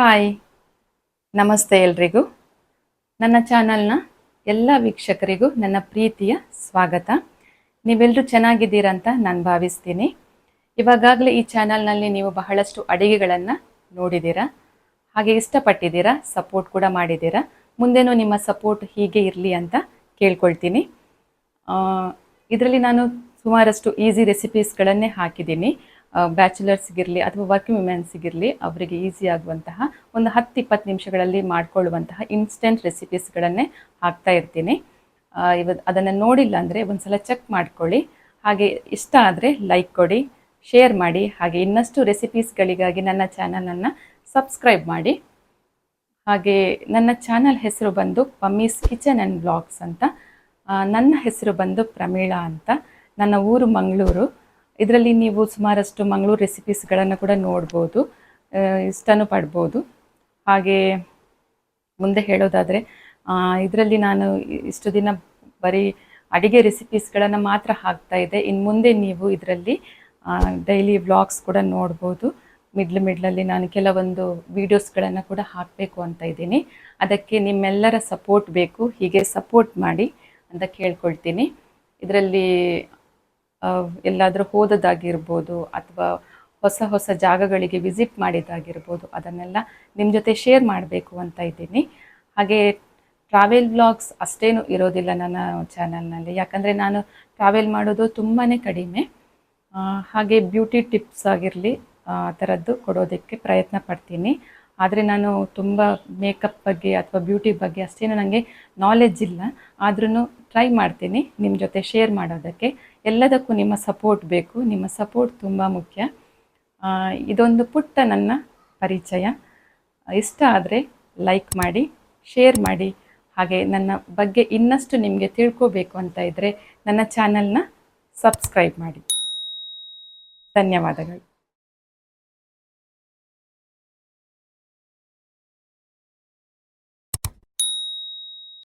Hi. ನಮಸ್ತೆ ಎಲ್ರಿಗೂ. ನನ್ನ ಚಾನಲ್ನ ಎಲ್ಲ ವೀಕ್ಷಕರಿಗೂ ನನ್ನ ಪ್ರೀತಿಯ ಸ್ವಾಗತ. ನೀವೆಲ್ಲರೂ ಚೆನ್ನಾಗಿದ್ದೀರಂತ ನಾನು ಭಾವಿಸ್ತೀನಿ. ಇವಾಗಾಗಲೇ ಈ ಚಾನಲ್ನಲ್ಲಿ ನೀವು ಬಹಳಷ್ಟು ಅಡಿಗೆಗಳನ್ನು ನೋಡಿದ್ದೀರಾ? ಹಾಗೆ ಇಷ್ಟಪಟ್ಟಿದ್ದೀರಾ? ಸಪೋರ್ಟ್ ಕೂಡ ಮಾಡಿದ್ದೀರಾ? ಮುಂದೇನೂ ನಿಮ್ಮ ಸಪೋರ್ಟ್ ಹೀಗೆ ಇರಲಿ ಅಂತ ಕೇಳ್ಕೊಳ್ತೀನಿ. ಇದರಲ್ಲಿ ನಾನು ಸುಮಾರಷ್ಟು ಈಸಿ ರೆಸಿಪೀಸ್ಗಳನ್ನೇ ಹಾಕಿದ್ದೀನಿ. ಬ್ಯಾಚುಲರ್ಸ್ಗಿರಲಿ ಅಥವಾ ವರ್ಕಿಂಗ್ ವುಮೆನ್ಸ್ಗಿರಲಿ ಅವರಿಗೆ ಈಸಿ ಆಗುವಂತಹ ಒಂದು ಹತ್ತು ಇಪ್ಪತ್ತು ನಿಮಿಷಗಳಲ್ಲಿ ಮಾಡ್ಕೊಳ್ಳುವಂತಹ ಇನ್ಸ್ಟೆಂಟ್ ರೆಸಿಪೀಸ್ಗಳನ್ನೇ ಹಾಕ್ತಾ ಇರ್ತೀನಿ. ಇವ, ಅದನ್ನು ನೋಡಿಲ್ಲ ಅಂದರೆ ಒಂದ್ಸಲ ಚೆಕ್ ಮಾಡ್ಕೊಳ್ಳಿ. ಹಾಗೆ ಇಷ್ಟ ಆದರೆ ಲೈಕ್ ಕೊಡಿ ಶೇರ್ ಮಾಡಿ, ಹಾಗೆ ಇನ್ನಷ್ಟು ರೆಸಿಪೀಸ್ಗಳಿಗಾಗಿ ನನ್ನ ಚಾನಲನ್ನು ಸಬ್ಸ್ಕ್ರೈಬ್ ಮಾಡಿ. ಹಾಗೆ ನನ್ನ ಚಾನಲ್ ಹೆಸರು ಬಂದು ಪಮ್ಮೀಸ್ ಕಿಚನ್ ಆ್ಯಂಡ್ ಬ್ಲಾಗ್ಸ್ ಅಂತ. ನನ್ನ ಹೆಸರು ಬಂದು ಪ್ರಮೀಳಾ ಅಂತ. ನನ್ನ ಊರು ಮಂಗಳೂರು. ಇದರಲ್ಲಿ ನೀವು ಸುಮಾರಷ್ಟು ಮಂಗಳೂರು ರೆಸಿಪೀಸ್ಗಳನ್ನು ಕೂಡ ನೋಡ್ಬೋದು ಇಷ್ಟನೂ ಪಡ್ಬೋದು. ಹಾಗೆ ಮುಂದೆ ಹೇಳೋದಾದರೆ ಇದರಲ್ಲಿ ನಾನು ಇಷ್ಟು ದಿನ ಬರೀ ಅಡಿಗೆ ರೆಸಿಪೀಸ್ಗಳನ್ನು ಮಾತ್ರ ಹಾಕ್ತಾ ಇದ್ದೆ. ಇನ್ನು ಮುಂದೆ ನೀವು ಇದರಲ್ಲಿ ಡೈಲಿ ವ್ಲಾಗ್ಸ್ ಕೂಡ ನೋಡ್ಬೋದು. ಮಿಡ್ಲ್ ಮಿಡ್ಲಲ್ಲಿ ನಾನು ಕೆಲವೊಂದು ವೀಡಿಯೋಸ್ಗಳನ್ನು ಕೂಡ ಹಾಕಬೇಕು ಅಂತ ಇದ್ದೀನಿ. ಅದಕ್ಕೆ ನಿಮ್ಮೆಲ್ಲರ ಸಪೋರ್ಟ್ ಬೇಕು. ಹೀಗೆ ಸಪೋರ್ಟ್ ಮಾಡಿ ಅಂತ ಕೇಳ್ಕೊಳ್ತೀನಿ. ಇದರಲ್ಲಿ ಎಲ್ಲಾದರೂ ಹೋದದ್ದಾಗಿರ್ಬೋದು ಅಥವಾ ಹೊಸ ಹೊಸ ಜಾಗಗಳಿಗೆ ವಿಸಿಟ್ ಮಾಡಿದ್ದಾಗಿರ್ಬೋದು, ಅದನ್ನೆಲ್ಲ ನಿಮ್ಮ ಜೊತೆ ಶೇರ್ ಮಾಡಬೇಕು ಅಂತ ಇದ್ದೀನಿ. ಹಾಗೆ ಟ್ರಾವೆಲ್ ಬ್ಲಾಗ್ಸ್ ಅಷ್ಟೇನು ಇರೋದಿಲ್ಲ ನನ್ನ ಚಾನಲ್ನಲ್ಲಿ ಯಾಕಂದರೆ ನಾನು ಟ್ರಾವೆಲ್ ಮಾಡೋದು ತುಂಬಾ ಕಡಿಮೆ. ಹಾಗೆ ಬ್ಯೂಟಿ ಟಿಪ್ಸ್ ಆಗಿರಲಿ ಆ ಥರದ್ದು ಕೊಡೋದಕ್ಕೆ ಪ್ರಯತ್ನ ಪಡ್ತೀನಿ. ಆದರೆ ನಾನು ತುಂಬ ಮೇಕಪ್ ಬಗ್ಗೆ ಅಥವಾ ಬ್ಯೂಟಿ ಬಗ್ಗೆ ಅಷ್ಟೇನು ನನಗೆ ನಾಲೆಜ್ ಇಲ್ಲ. ಆದ್ರೂ ಟ್ರೈ ಮಾಡ್ತೀನಿ ನಿಮ್ಮ ಜೊತೆ ಶೇರ್ ಮಾಡೋದಕ್ಕೆ. ಎಲ್ಲದಕ್ಕೂ ನಿಮ್ಮ ಸಪೋರ್ಟ್ ಬೇಕು. ನಿಮ್ಮ ಸಪೋರ್ಟ್ ತುಂಬ ಮುಖ್ಯ. ಇದೊಂದು ಪುಟ್ಟ ನನ್ನ ಪರಿಚಯ. ಇಷ್ಟ ಆದರೆ ಲೈಕ್ ಮಾಡಿ ಶೇರ್ ಮಾಡಿ. ಹಾಗೆ ನನ್ನ ಬಗ್ಗೆ ಇನ್ನಷ್ಟು ನಿಮಗೆ ತಿಳ್ಕೋಬೇಕು ಅಂತ ಇದ್ದರೆ ನನ್ನ ಚಾನಲ್ನ ಸಬ್ಸ್ಕ್ರೈಬ್ ಮಾಡಿ. ಧನ್ಯವಾದಗಳು.